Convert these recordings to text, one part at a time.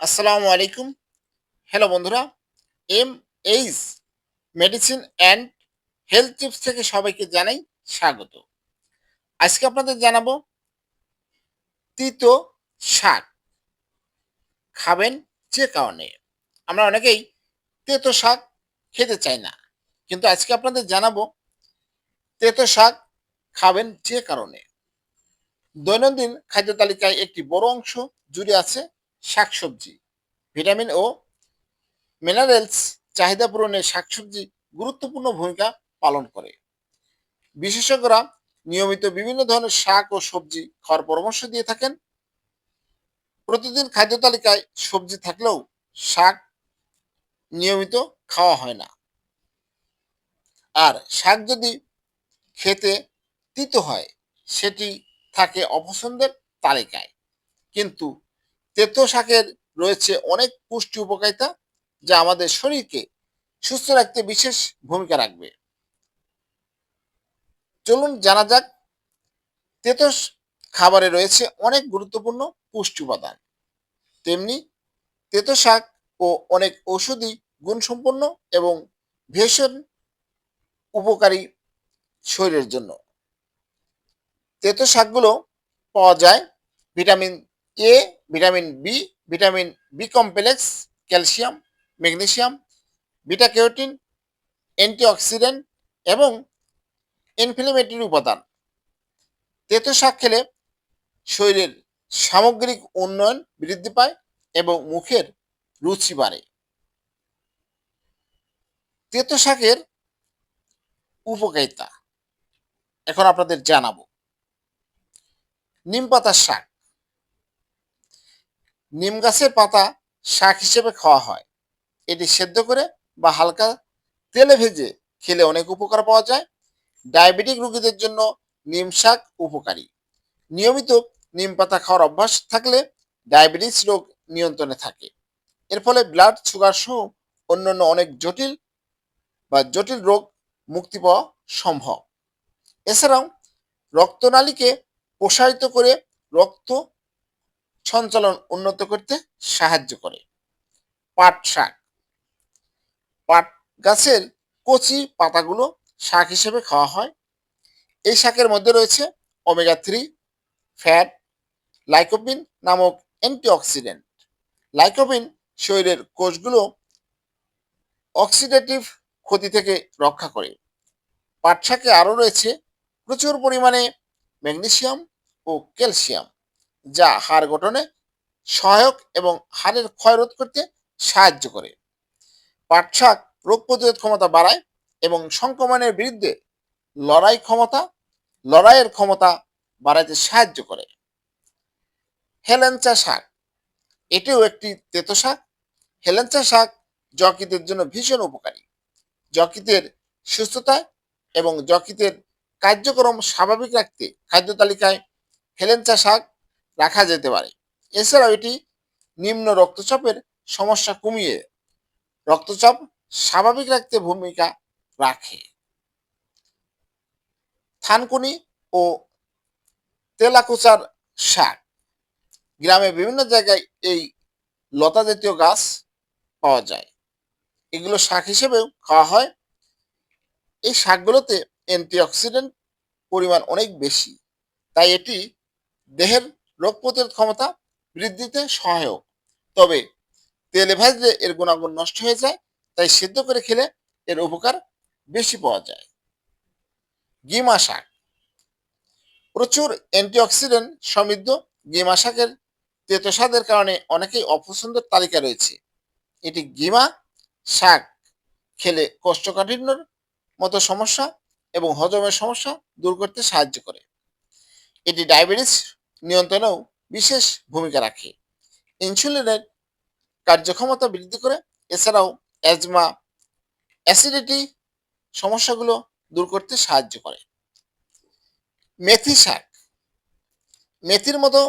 আসসালামু আলাইকুম। হ্যালো বন্ধুরা M H medicine and health tips থেকে সবাইকে জানাই স্বাগত। আজকে আপনাদের জানাব তিতো শাক। খাবেন যে কারণে। আমরা অনেকেই তেতো শাক খেতে চাই না, কিন্তু আজকে আপনাদের জানাব তেতো শাক খাবেন যে কারণে। দৈনন্দিন খাদ্য তালিকায় একটি বড় অংশ জুড়ে আছে শাকসবজি, ভিটামিন ও মিনারেলস চাহিদা পূরণে শাকসবজি গুরুত্বপূর্ণ ভূমিকা পালন করে। বিশেষজ্ঞরা নিয়মিত বিভিন্ন ধরনের শাক ও সবজি খাওয়ার পরামর্শ দিয়ে থাকেন। প্রতিদিন খাদ্য তালিকায় সবজি থাকলেও শাক নিয়মিত খাওয়া হয় না। আর শাক যদি খেতে তিতো হয়, সেটি থাকে অপছন্দের তালিকায়। কিন্তু তেতো শাকের রয়েছে অনেক পুষ্টি উপকারিতা যা আমাদের শরীরকে সুস্থ রাখতে বিশেষ ভূমিকা রাখবে। চলুন জানা যাক, তেতো খাবারে রয়েছে অনেক গুরুত্বপূর্ণ পুষ্টি উপাদান। তেমনি তেতো শাক ও অনেক ঔষধি গুণসম্পন্ন এবং ভীষণ উপকারী শরীরের জন্য। তেতো শাকগুলো পাওয়া যায় vitamin A vitamin B vitamin B complex calcium magnesium beta carotene antioxidant এবং ইনফ্লেমেটরি উপাদান। তেতো শাক খেলে শরীরের সামগ্রিক উন্নয়ন বৃদ্ধি পায় এবং মুখের রুচি বাড়ে। তেতো শাকের উপকারিতা, এখন আপনাদের জানাব। নিম পাতার শাক। নিম গাছের পাতা শাক হিসেবে খাওয়া হয়। এটি সেদ্ধ করে বা হালকা তেলে ভেজে খেলে অনেক উপকার পাওয়া যায়। ডায়াবেটিক রোগীদের জন্য নিম শাক উপকারী। নিয়মিত নিম পাতা খাওয়ার অভ্যাস থাকলে ডায়াবেটিস রোগ নিয়ন্ত্রণে থাকে। এর ফলে ব্লাড সুগার সহ অন্যান্য অনেক জটিল বা জটিল রোগ মুক্তি পাওয়া সম্ভব। এছাড়াও রক্তনালীকে প্রসারিত করে রক্ত সঞ্চালন উন্নত করতে সাহায্য করে। পাট শাক। পাট গাছের কচি পাতাগুলো শাক হিসেবে খাওয়া হয়। এই শাকের মধ্যে রয়েছে ওমেগা থ্রি ফ্যাট লাইকোপিন নামক অ্যান্টিঅক্সিডেন্ট লাইকোপিন শরীরের কোষগুলো অক্সিডেটিভ ক্ষতি থেকে রক্ষা করে। পাট শাকে আরও রয়েছে প্রচুর পরিমাণে ম্যাগনেসিয়াম ও ক্যালসিয়াম। যা হাড় গঠনে সহায়ক এবং হাড়ের ক্ষয় রোধ করতে সাহায্য করে। পাট শাক রোগ প্রতিরোধ ক্ষমতা বাড়ায় এবং সংক্রমণের বিরুদ্ধে লড়াই ক্ষমতা, লড়াইয়ের ক্ষমতা বাড়াইতে সাহায্য করে। হেলেঞ্চা শাক, এটিও একটি তেতো শাক। হেলেঞ্চা শাক যকৃতের জন্য ভীষণ উপকারী। যকৃতের সুস্থতায় এবং যকৃতের কার্যক্রম স্বাভাবিক রাখতে খাদ্য তালিকায় হেলেঞ্চা শাক রাখা যেতে পারে। এছাড়াও এটি নিম্ন রক্তচাপের সমস্যা কমিয়ে রক্তচাপ স্বাভাবিক রাখতে ভূমিকা রাখে। থানকুনি ও তেলাকুচার শাক। গ্রামে বিভিন্ন জায়গায় এই লতা জাতীয় গাছ পাওয়া যায়। এগুলো শাক হিসেবেও খাওয়া হয়। এই শাকগুলোতে অ্যান্টিঅক্সিডেন্ট পরিমাণ অনেক বেশি। তাই এটি দেহের রোগ প্রতিরোধ ক্ষমতা বৃদ্ধিতে সহায়ক। তবে তেলে ভাজলে এর গুণাগুণ নষ্ট হয়ে যায়, তাই সিদ্ধ করে খেলে এর উপকার বেশি পাওয়া যায়। গিমা শাক। প্রচুর অ্যান্টিঅক্সিডেন্ট সমৃদ্ধ গিমা শাকের তেতো স্বাদের কারণে অনেকেই অপছন্দের তালিকা রয়েছে। এটি গিমা শাক খেলে কোষ্ঠকাঠিন্যর মতো সমস্যা এবং হজমের সমস্যা দূর করতে সাহায্য করে। এটি ডায়াবেটিস নিয়ন্ত্রণেও বিশেষ ভূমিকা রাখে। ইনসুলিনের কার্যক্ষমতা বৃদ্ধি করে, এছাড়াও অ্যাজমা, অ্যাসিডিটি সমস্যাগুলো দূর করতে সাহায্য করে। মেথি শাক। মেথির মতো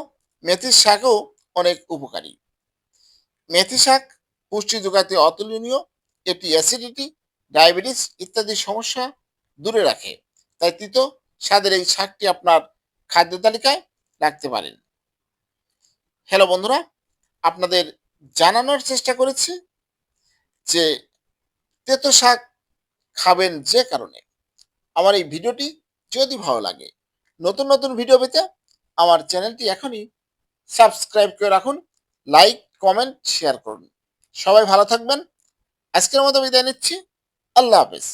মেথির শাকও অনেক উপকারী। মেথি শাক পুষ্টি যোগাতে অতুলনীয়, এটি অ্যাসিডিটি, ডায়াবেটিস ইত্যাদি সমস্যা দূরে রাখে। তাই তিতো স্বাদের এই শাকটি আপনার খাদ্য তালিকায় রাখতে পারেন। হ্যালো বন্ধুরা, আপনাদের জানানোর চেষ্টা করেছি যে তেতো শাক খাবেন যে কারণে। আমার এই ভিডিওটি যদি ভালো লাগে, নতুন নতুন ভিডিও পেতে আমার চ্যানেলটি এখনই সাবস্ক্রাইব করে রাখুন, লাইক, কমেন্ট, শেয়ার করুন। সবাই ভালো থাকবেন। আজকের মতো বিদায় নিচ্ছি। আল্লাহ হাফেজ।